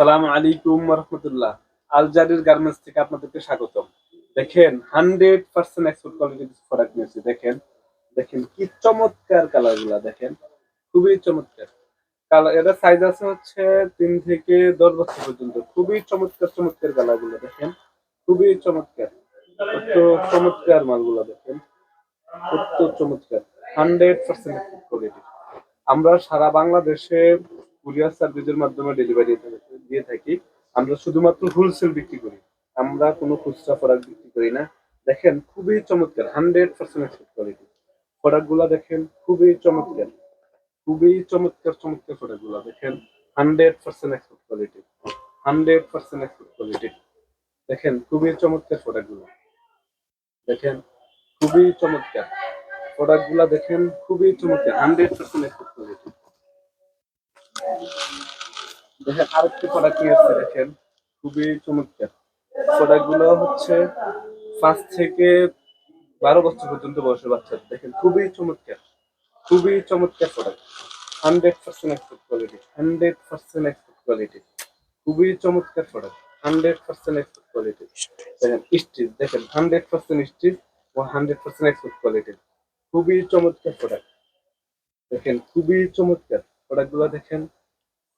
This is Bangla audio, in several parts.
সালাম আলাইকুম রহমতুল্লাহ আলজারির গার্মেন্টস থেকে আপনাদেরকে স্বাগতম। দেখেন, হান্ড্রেড পার্সেন্ট এক্সপোর্ট কোয়ালিটির প্রোডাক্ট নিয়েছি দেখেন দেখেন কি চমৎকার কালারগুলা দেখেন। খুবই চমৎকার। কালার এটা সাইজ আছে হচ্ছে তিন থেকে দশ বছর পর্যন্ত। খুবই চমৎকার চমৎকার কালারগুলো দেখেন। খুবই চমৎকার। কত চমৎকার মালগুলো, দেখেন। কত চমৎকার। হান্ড্রেড পার্সেন্ট কোয়ালিটি আমরা সারা বাংলাদেশে কুরিয়ার সার্ভিসের মাধ্যমে ডেলিভারি দিয়ে থাকি আমরা শুধুমাত্র হোলসেল বিক্রি করি। আমরা কোনো খুচরা প্রোডাক্ট বিক্রি করি না। দেখেন, খুবই চমৎকার হান্ড্রেড পার্সেন্ট কোয়ালিটি প্রোডাক্টগুলা দেখেন, খুবই চমৎকার। খুবই চমৎকার চমৎকার প্রোডাক্টগুলা দেখেন hundred percent export quality hundred percent export quality দেখেন, খুবই চমৎকার প্রোডাক্টগুলো দেখেন, খুবই চমৎকার। প্রোডাক্টগুলা দেখেন, খুবই চমৎকার হান্ড্রেড পার্সেন্ট এক্সপোর্ট কোয়ালিটি দেখেন আরেকটি প্রোডাক্ট নিয়ে এসেছে দেখেন, খুবই চমৎকার। প্রোডাক্টগুলো হচ্ছে পাঁচ থেকে বারো বছর পর্যন্ত বয়সের বাচ্চা, দেখেন খুবই চমৎকার খুবই চমৎকার product hundred percent export quality hundred percent export quality খুবই চমৎকার product hundred percent export quality দেখেন স্টিচ দেখেন হান্ড্রেড পার্সেন্ট স্টিচ ও হান্ড্রেড পার্সেন্ট এক্সপোর্ট কোয়ালিটি খুবই চমৎকার প্রোডাক্ট দেখেন খুবই চমৎকার প্রোডাক্টগুলো দেখেন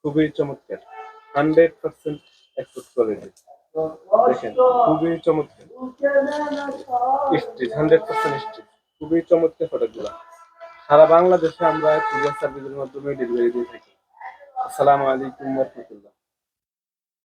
খুবই চমৎকার। হান্ড্রেড পার্সেন্ট এক্সপোর্ট কোয়ালিটি দেখেন, খুবই চমৎকার। Street, hundred percent street. খুবই চমৎকার ফটোগুলো। গুলো সারা বাংলাদেশে আমরা কুরিয়ার সার্ভিসের মাধ্যমে ডেলিভারি দিয়ে থাকি। আসসালামু আলাইকুম